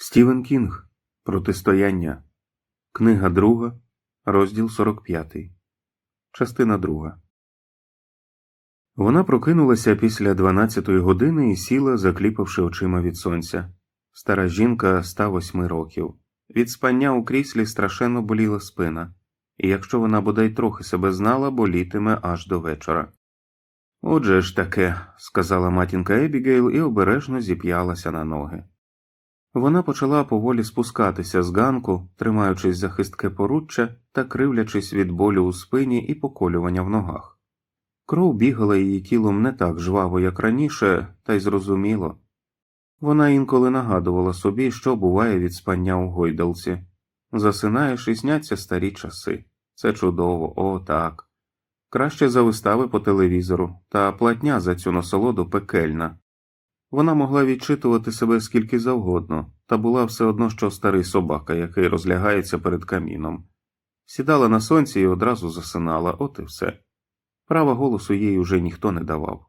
Стівен Кінг Протистояння. Книга друга, розділ 45. Частина друга. Вона прокинулася після 12-ї години і сіла, закліпавши очима від сонця. Стара жінка 108 років. Від спання у кріслі страшенно боліла спина, і якщо вона бодай трохи себе знала, болітиме аж до вечора. Отже ж таке, сказала матінка Ебігейл і обережно зіп'ялася на ноги. Вона почала поволі спускатися з ганку, тримаючись за хистке поруччя та кривлячись від болю у спині і поколювання в ногах. Кров бігала її тілом не так жваво, як раніше, та й зрозуміло. Вона інколи нагадувала собі, що буває від спання у гойдалці. Засинаєш і сняться старі часи. Це чудово, о, так. Краще за вистави по телевізору, та платня за цю насолоду пекельна. Вона могла відчитувати себе скільки завгодно, та була все одно, що старий собака, який розлягається перед каміном. Сідала на сонці і одразу засинала, от і все. Права голосу їй уже ніхто не давав.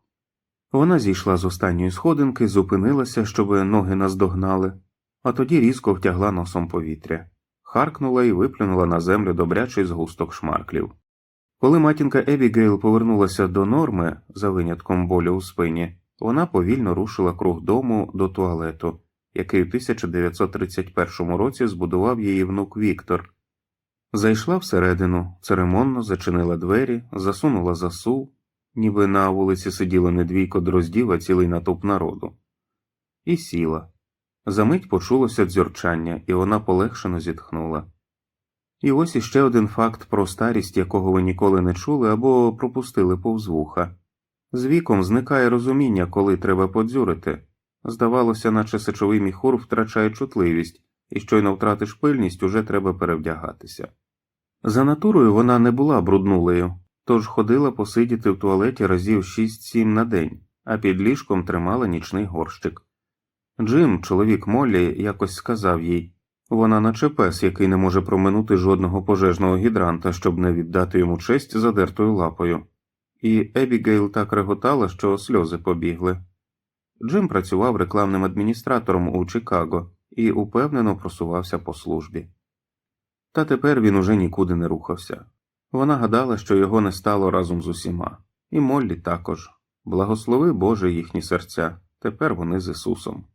Вона зійшла з останньої сходинки, зупинилася, щоб ноги наздогнали, а тоді різко втягла носом повітря, харкнула і виплюнула на землю добрячий згусток шмарклів. Коли матінка Ебігейл повернулася до норми за винятком болю у спині, вона повільно рушила круг дому до туалету, який у 1931 році збудував її внук Віктор. Зайшла всередину, церемонно зачинила двері, засунула засув, ніби на вулиці сиділо не двійко дроздів, а цілий натовп народу, і сіла. Замить почулося дзюрчання, і вона полегшено зітхнула. І ось іще один факт про старість, якого ви ніколи не чули або пропустили повз вуха. З віком зникає розуміння, коли треба подзюрити. Здавалося, наче сечовий міхур втрачає чутливість, і щойно втратиш пильність, уже треба перевдягатися. За натурою вона не була бруднулею, тож ходила посидіти в туалеті разів 6-7 на день, а під ліжком тримала нічний горщик. Джим, чоловік Моллі, якось сказав їй вона наче пес, який не може проминути жодного пожежного гідранта, щоб не віддати йому честь задертою лапою. І Ебігейл так реготала, що сльози побігли. Джим працював рекламним адміністратором у Чикаго і упевнено просувався по службі. Та тепер він уже нікуди не рухався. Вона гадала, що його не стало разом з усіма, і Моллі також. Благослови Боже їхні серця, тепер вони з Ісусом.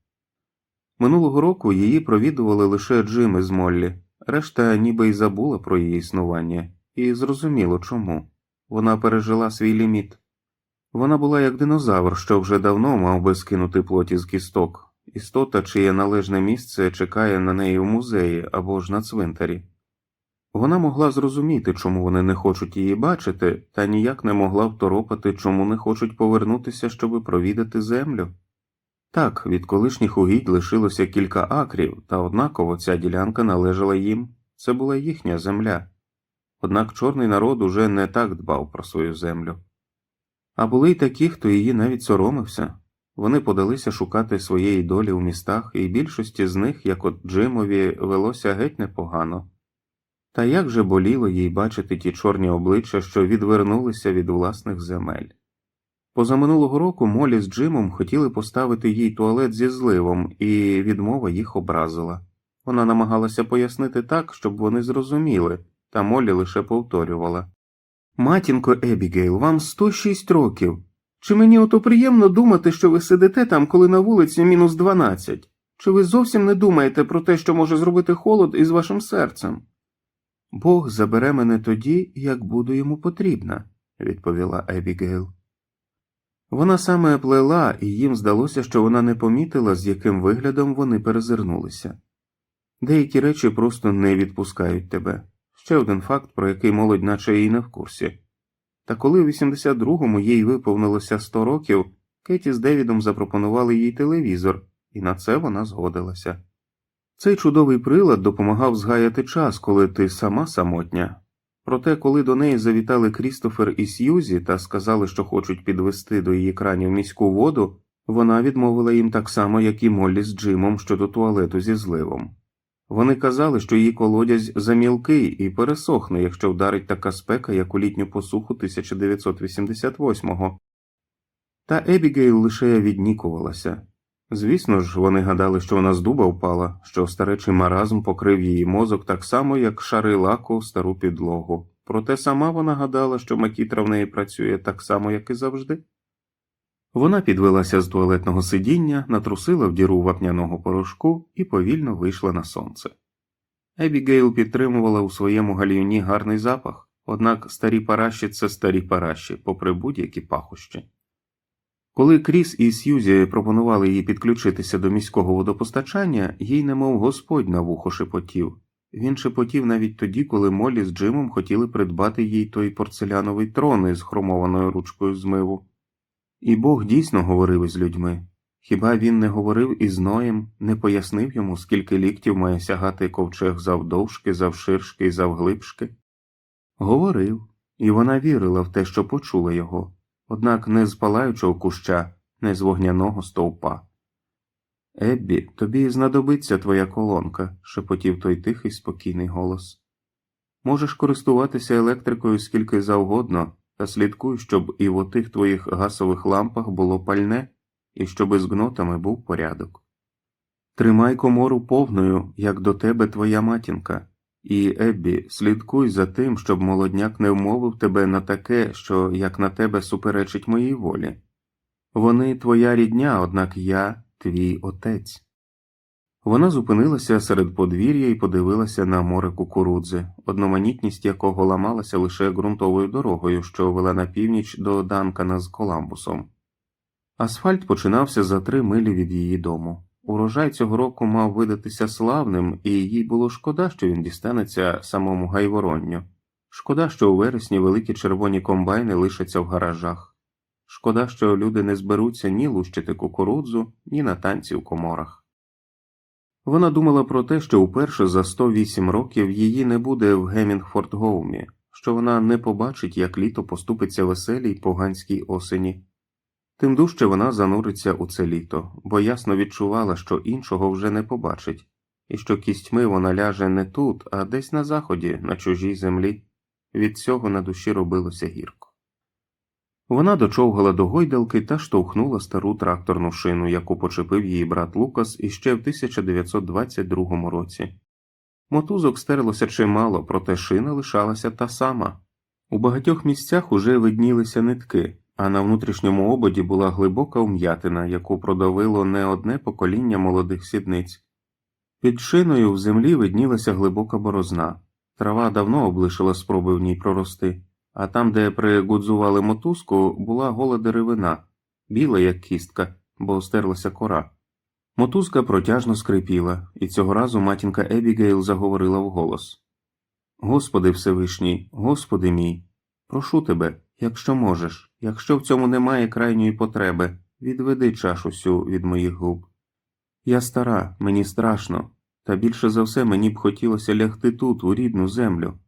Минулого року її провідували лише Джим із Моллі, решта ніби й забула про її існування, і зрозуміло чому вона пережила свій ліміт. Вона була як динозавр, що вже давно мав би скинути плоті з кісток, істота, чиє належне місце чекає на неї у музеї або ж на цвинтарі. Вона могла зрозуміти, чому вони не хочуть її бачити, та ніяк не могла второпати, чому не хочуть повернутися, щоби провідати землю. Так, від колишніх угідь лишилося кілька акрів, та однаково ця ділянка належала їм, це була їхня земля. Однак чорний народ уже не так дбав про свою землю. А були й такі, хто її навіть соромився. Вони подалися шукати своєї долі у містах, і більшості з них, як от Джимові, велося геть непогано. Та як же боліло їй бачити ті чорні обличчя, що відвернулися від власних земель. Позаминулого року Молі з Джимом хотіли поставити їй туалет зі зливом, і відмова їх образила. Вона намагалася пояснити так, щоб вони зрозуміли, та Молі лише повторювала Матінко Ебігейл, вам 106 років. Чи мені ото приємно думати, що ви сидите там, коли на вулиці мінус 12? Чи ви зовсім не думаєте про те, що може зробити холод із вашим серцем? Бог забере мене тоді, як буду йому потрібна, відповіла Ебігейл. Вона саме плела, і їм здалося, що вона не помітила, з яким виглядом вони перезирнулися. Деякі речі просто не відпускають тебе. Ще один факт, про який молодь наче і не в курсі. Та коли у 82-му їй виповнилося 100 років, Кеті з Девідом запропонували їй телевізор, і на це вона згодилася. Цей чудовий прилад допомагав згаяти час, коли ти сама самотня. Проте, коли до неї завітали Крістофер і Сьюзі та сказали, що хочуть підвести до її кранів міську воду, вона відмовила їм так само, як і Моллі з Джимом щодо туалету зі зливом. Вони казали, що її колодязь замілкий і пересохне, якщо вдарить така спека, як у літню посуху 1988-го. Та Ебігейл лише віднікувалася. Звісно ж, вони гадали, що вона з дуба впала, що старечий маразм покрив її мозок так само, як шари лаку стару підлогу. Проте сама вона гадала, що макітра в неї працює так само, як і завжди. Вона підвелася з туалетного сидіння, натрусила в діру вапняного порошку і повільно вийшла на сонце. Ебігейл підтримувала у своєму гальюні гарний запах, однак старі параші це старі параші, попри будь-які пахощі. Коли Кріс і Сьюзі пропонували їй підключитися до міського водопостачання, їй немов господь на вухо шепотів. Він шепотів навіть тоді, коли Молі з Джимом хотіли придбати їй той порцеляновий трон із хромованою ручкою змиву. І Бог дійсно говорив із людьми. Хіба він не говорив із Ноєм, не пояснив йому, скільки ліктів має сягати ковчег завдовжки, завширшки і завглибшки? Говорив, і вона вірила в те, що почула його, однак не з палаючого куща, не з вогняного стовпа. Еббі, тобі знадобиться твоя колонка, шепотів той тихий спокійний голос. Можеш користуватися електрикою скільки завгодно, слідкуй, щоб і в отих твоїх гасових лампах було пальне, і щоб із гнотами був порядок. Тримай комору повною, як до тебе твоя матінка, і, Еббі, слідкуй за тим, щоб молодняк не вмовив тебе на таке, що як на тебе суперечить моїй волі. Вони твоя рідня, однак я твій отець. Вона зупинилася серед подвір'я і подивилася на море кукурудзи, одноманітність якого ламалася лише ґрунтовою дорогою, що вела на північ до Данкана з Коламбусом. Асфальт починався за три милі від її дому. Урожай цього року мав видатися славним, і їй було шкода, що він дістанеться самому гайворонню. Шкода, що у вересні великі червоні комбайни лишаться в гаражах. Шкода, що люди не зберуться ні лущити кукурудзу, ні на танці в коморах. Вона думала про те, що вперше за 108 років її не буде в Гемінгфорд-Гоумі, що вона не побачить, як літо поступиться веселій поганській осені. Тим дужче вона зануриться у це літо, бо ясно відчувала, що іншого вже не побачить, і що кістьми вона ляже не тут, а десь на заході, на чужій землі. Від цього на душі робилося гірко. Вона дочовгала до гойдалки та штовхнула стару тракторну шину, яку почепив її брат Лукас іще в 1922 році. Мотузок стерлося чимало, проте шина лишалася та сама. У багатьох місцях уже виднілися нитки, а на внутрішньому ободі була глибока вм'ятина, яку продавило не одне покоління молодих сідниць. Під шиною в землі виднілася глибока борозна. Трава давно облишила спроби в ній прорости а там, де пригудзували мотузку, була гола деревина, біла, як кістка, бо стерлася кора. Мотузка протяжно скрипіла, і цього разу матінка Ебігейл заговорила вголос Господи Всевишній, Господи мій, прошу тебе, якщо можеш, якщо в цьому немає крайньої потреби, відведи чашу сю від моїх губ. Я стара, мені страшно, та більше за все мені б хотілося лягти тут, у рідну землю.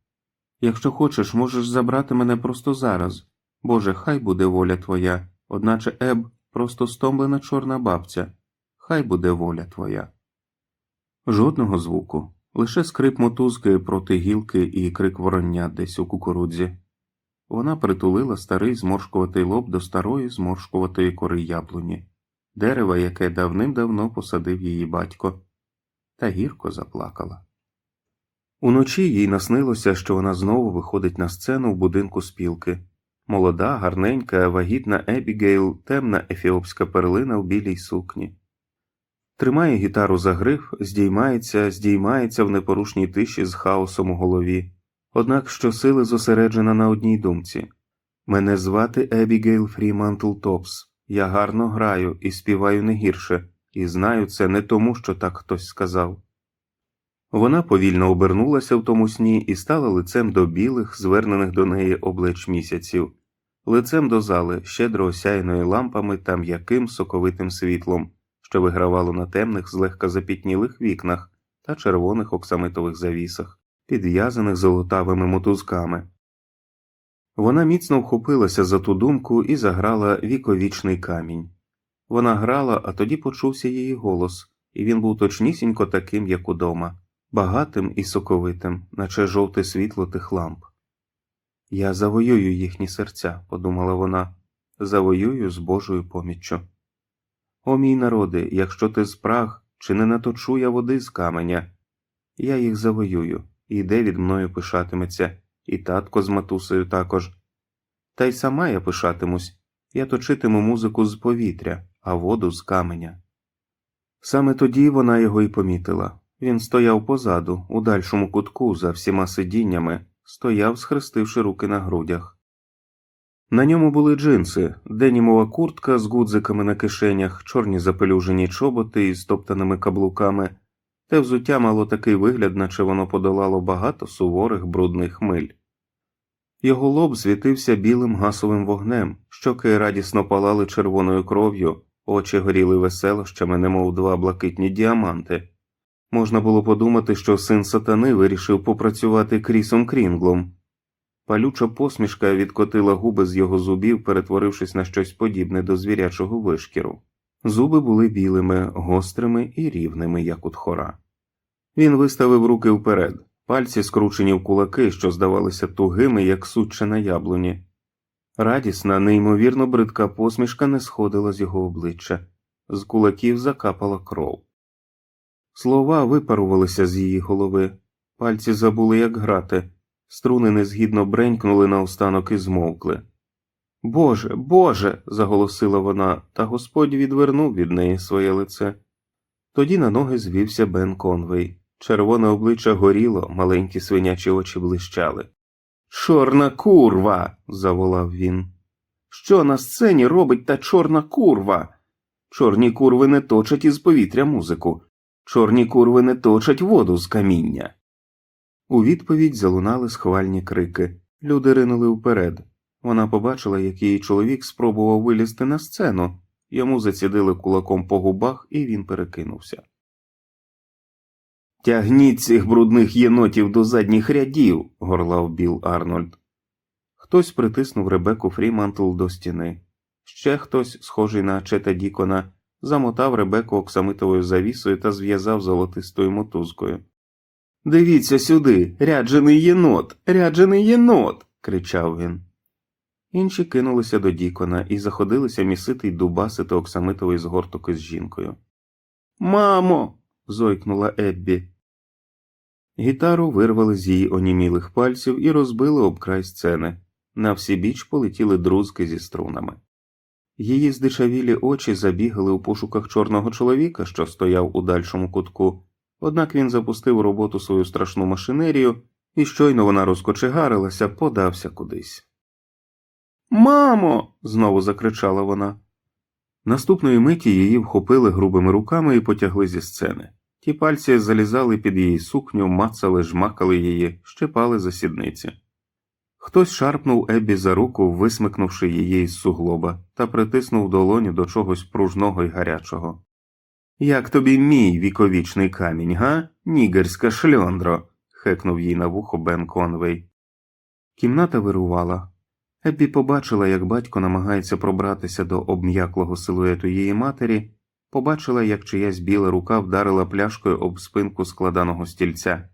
Якщо хочеш, можеш забрати мене просто зараз. Боже, хай буде воля твоя, одначе Еб просто стомлена чорна бабця, хай буде воля твоя. Жодного звуку, лише скрип мотузки проти гілки і крик вороння десь у кукурудзі. Вона притулила старий зморшкуватий лоб до старої зморшкуватої кори яблуні, дерева, яке давним-давно посадив її батько, та гірко заплакала. Уночі їй наснилося, що вона знову виходить на сцену в будинку спілки. Молода, гарненька, вагітна Ебігейл, темна ефіопська перлина в білій сукні. Тримає гітару за гриф, здіймається, здіймається в непорушній тиші з хаосом у голові, однак щосили зосереджена на одній думці Мене звати Ебігейл Фрімантл Топс. Я гарно граю і співаю не гірше, і знаю це не тому, що так хтось сказав. Вона повільно обернулася в тому сні і стала лицем до білих, звернених до неї облич місяців, лицем до зали, щедро осяяної лампами та м'яким соковитим світлом, що вигравало на темних, злегка запітнілих вікнах та червоних оксамитових завісах, підв'язаних золотавими мотузками. Вона міцно вхопилася за ту думку і заграла віковічний камінь. Вона грала, а тоді почувся її голос, і він був точнісінько таким, як удома багатим і соковитим, наче жовте світло тих ламп. Я завоюю їхні серця, подумала вона, завоюю з Божою поміччю. О мій народи, якщо ти спраг, чи не наточу я води з каменя, я їх завоюю, і де від мною пишатиметься, і татко з матусею також. Та й сама я пишатимусь, я точитиму музику з повітря, а воду з каменя. Саме тоді вона його й помітила. Він стояв позаду, у дальшому кутку, за всіма сидіннями, стояв, схрестивши руки на грудях. На ньому були джинси, денімова куртка з гудзиками на кишенях, чорні запелюжені чоботи із топтаними каблуками, те взуття мало такий вигляд, наче воно подолало багато суворих брудних миль. Його лоб світився білим гасовим вогнем, щоки радісно палали червоною кров'ю, очі горіли веселощами, немов два блакитні діаманти. Можна було подумати, що син сатани вирішив попрацювати крісом Крінглом. Палюча посмішка відкотила губи з його зубів, перетворившись на щось подібне до звірячого вишкіру. Зуби були білими, гострими і рівними, як у тхора. Він виставив руки вперед, пальці скручені в кулаки, що здавалися тугими, як сучче на яблуні. Радісна, неймовірно бридка посмішка не сходила з його обличчя, з кулаків закапала кров. Слова випарувалися з її голови, пальці забули, як грати, струни незгідно бренькнули наостанок і змовкли. Боже, Боже. заголосила вона, та Господь відвернув від неї своє лице. Тоді на ноги звівся Бен Конвей. Червоне обличчя горіло, маленькі свинячі очі блищали. Чорна курва. заволав він. Що на сцені робить та чорна курва? Чорні курви не точать із повітря музику, чорні курви не точать воду з каміння. У відповідь залунали схвальні крики. Люди ринули вперед. Вона побачила, як її чоловік спробував вилізти на сцену, йому зацідили кулаком по губах, і він перекинувся. Тягніть цих брудних єнотів до задніх рядів, горлав Біл Арнольд. Хтось притиснув Ребеку Фрімантл до стіни. Ще хтось, схожий на Чета Дікона, замотав Ребеку оксамитовою завісою та зв'язав золотистою мотузкою. Дивіться сюди, ряджений єнот, ряджений єнот. кричав він. Інші кинулися до Дікона і заходилися місити й дубасити оксамитовий згорток із жінкою. Мамо. зойкнула Еббі. Гітару вирвали з її онімілих пальців і розбили об край сцени. На всі біч полетіли друзки зі струнами. Її здичавілі очі забігали у пошуках чорного чоловіка, що стояв у дальшому кутку, однак він запустив у роботу свою страшну машинерію, і щойно вона розкочегарилася, подався кудись. Мамо. знову закричала вона. Наступної миті її вхопили грубими руками і потягли зі сцени. Ті пальці залізали під її сукню, мацали, жмакали її, щепали за сідниці. Хтось шарпнув Еббі за руку, висмикнувши її із суглоба, та притиснув долоню до чогось пружного й гарячого. Як тобі мій віковічний камінь, га? Нігерська шльондро. хекнув їй на вухо Бен Конвей. Кімната вирувала. Еббі побачила, як батько намагається пробратися до обм'яклого силуету її матері, побачила, як чиясь біла рука вдарила пляшкою об спинку складаного стільця.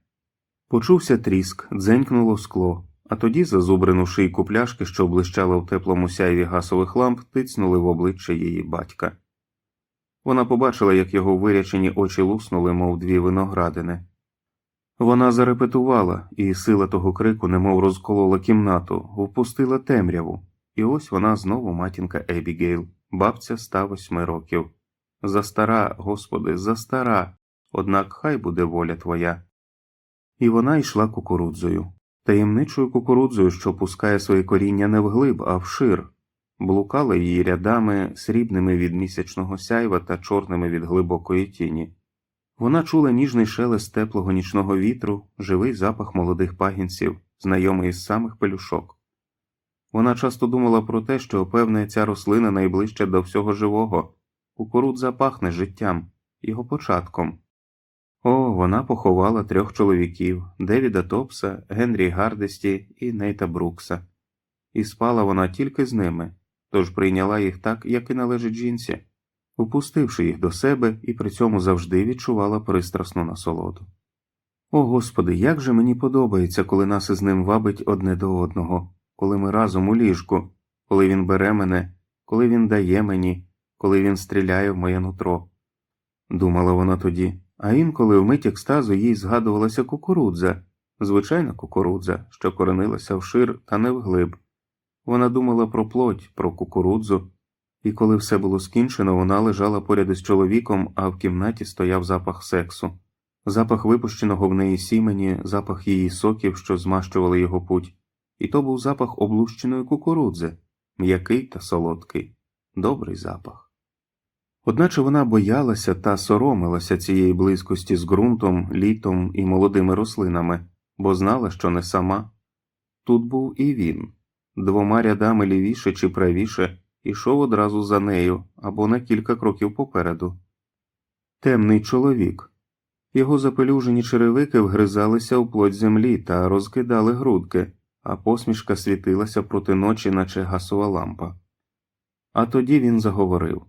Почувся тріск, дзенькнуло скло, а тоді зазубрену шийку пляшки, що блищала в теплому сяйві гасових ламп, тицнули в обличчя її батька. Вона побачила, як його вирячені очі луснули, мов дві виноградини. Вона зарепетувала, і сила того крику немов розколола кімнату, впустила темряву, і ось вона знову матінка Ебігейл, бабця ста восьми років. Застара, Господи, застара, однак хай буде воля твоя. І вона йшла кукурудзою, таємничою кукурудзою, що пускає своє коріння не вглиб, а вшир, блукала її рядами, срібними від місячного сяйва та чорними від глибокої тіні. Вона чула ніжний шелест теплого нічного вітру, живий запах молодих пагінців, знайомий із самих пелюшок. Вона часто думала про те, що, певне, ця рослина найближча до всього живого, кукурудза пахне життям, його початком. О, вона поховала трьох чоловіків Девіда Топса, Генрі Гардесті і Нейта Брукса, і спала вона тільки з ними, тож прийняла їх так, як і належить жінці впустивши їх до себе і при цьому завжди відчувала пристрасну насолоду. О Господи, як же мені подобається, коли нас із ним вабить одне до одного, коли ми разом у ліжку, коли він бере мене, коли він дає мені, коли він стріляє в моє нутро. Думала вона тоді, а інколи в мить екстазу їй згадувалася кукурудза, звичайна кукурудза, що коренилася вшир та не вглиб. Вона думала про плоть, про кукурудзу, і коли все було скінчено, вона лежала поряд із чоловіком, а в кімнаті стояв запах сексу, запах випущеного в неї сімені, запах її соків, що змащували його путь, і то був запах облущеної кукурудзи, м'який та солодкий, добрий запах. Одначе вона боялася та соромилася цієї близькості з ґрунтом, літом і молодими рослинами, бо знала, що не сама. Тут був і він, двома рядами лівіше чи правіше, ішов одразу за нею або на кілька кроків попереду. Темний чоловік. Його запелюжені черевики вгризалися у плоть землі та розкидали грудки, а посмішка світилася проти ночі, наче гасова лампа. А тоді він заговорив.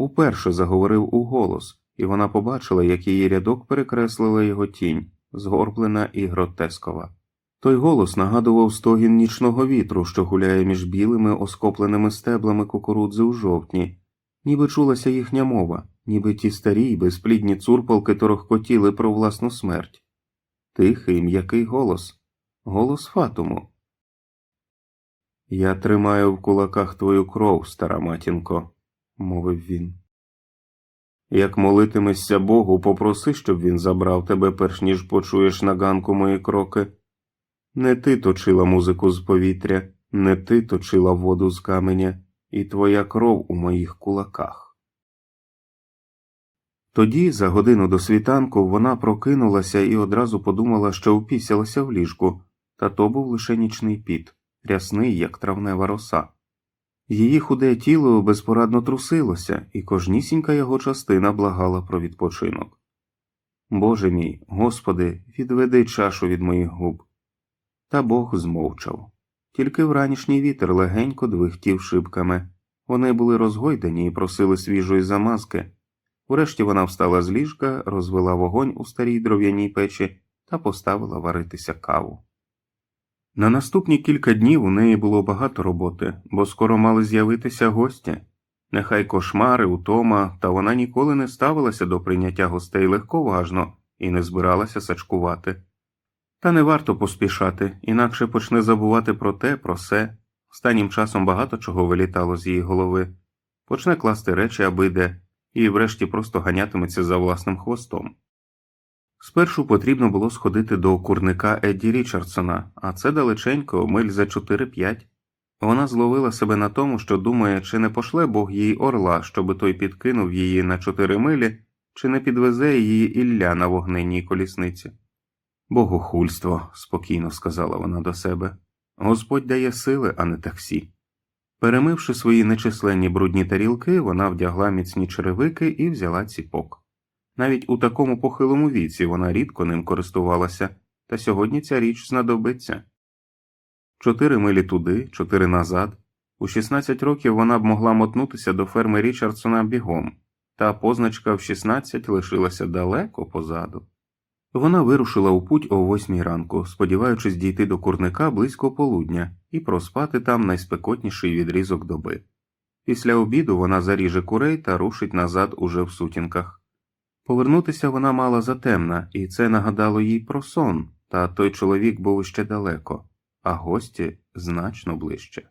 Уперше заговорив у голос, і вона побачила, як її рядок перекреслила його тінь, згорблена і гротескова. Той голос нагадував стогін нічного вітру, що гуляє між білими оскопленими стеблами кукурудзи у жовтні, ніби чулася їхня мова, ніби ті старі й безплідні цурпалки торохкотіли про власну смерть. Тихий, м'який голос, голос Фатуму. Я тримаю в кулаках твою кров, стара матінко, мовив він. Як молитимешся Богу, попроси, щоб він забрав тебе, перш ніж почуєш на ганку мої кроки. Не ти точила музику з повітря, не ти точила воду з каменя, і твоя кров у моїх кулаках. Тоді, за годину до світанку, вона прокинулася і одразу подумала, що упісялася в ліжку, та то був лише нічний піт, рясний, як травнева роса. Її худе тіло безпорадно трусилося, і кожнісінька його частина благала про відпочинок. Боже мій, Господи, відведи чашу від моїх губ. Та Бог змовчав. Тільки вранішній вітер легенько двихтів шибками. Вони були розгойдені і просили свіжої замазки. Урешті вона встала з ліжка, розвела вогонь у старій дров'яній печі та поставила варитися каву. На наступні кілька днів у неї було багато роботи, бо скоро мали з'явитися гості. Нехай кошмари, утома, та вона ніколи не ставилася до прийняття гостей легковажно і не збиралася сачкувати. Та не варто поспішати, інакше почне забувати про те, про се. Останнім часом багато чого вилітало з її голови, почне класти речі аби де, і врешті просто ганятиметься за власним хвостом. Спершу потрібно було сходити до курника Едді Річардсона, а це далеченько, миль за 4-5. Вона зловила себе на тому, що думає, чи не пошле Бог їй орла, щоби той підкинув її на 4 милі, чи не підвезе її Ілля на вогненній колісниці. Богохульство, спокійно сказала вона до себе. Господь дає сили, а не таксі. Перемивши свої нечисленні брудні тарілки, вона вдягла міцні черевики і взяла ціпок. Навіть у такому похилому віці вона рідко ним користувалася, та сьогодні ця річ знадобиться. Чотири милі туди, чотири назад. У 16 років вона б могла мотнутися до ферми Річардсона бігом, та позначка в 16 лишилася далеко позаду. Вона вирушила у путь о восьмій ранку, сподіваючись дійти до курника близько полудня і проспати там найспекотніший відрізок доби. Після обіду вона заріже курей та рушить назад уже в сутінках. Повернутися вона мала затемна, і це нагадало їй про сон, та той чоловік був ще далеко, а гості значно ближче.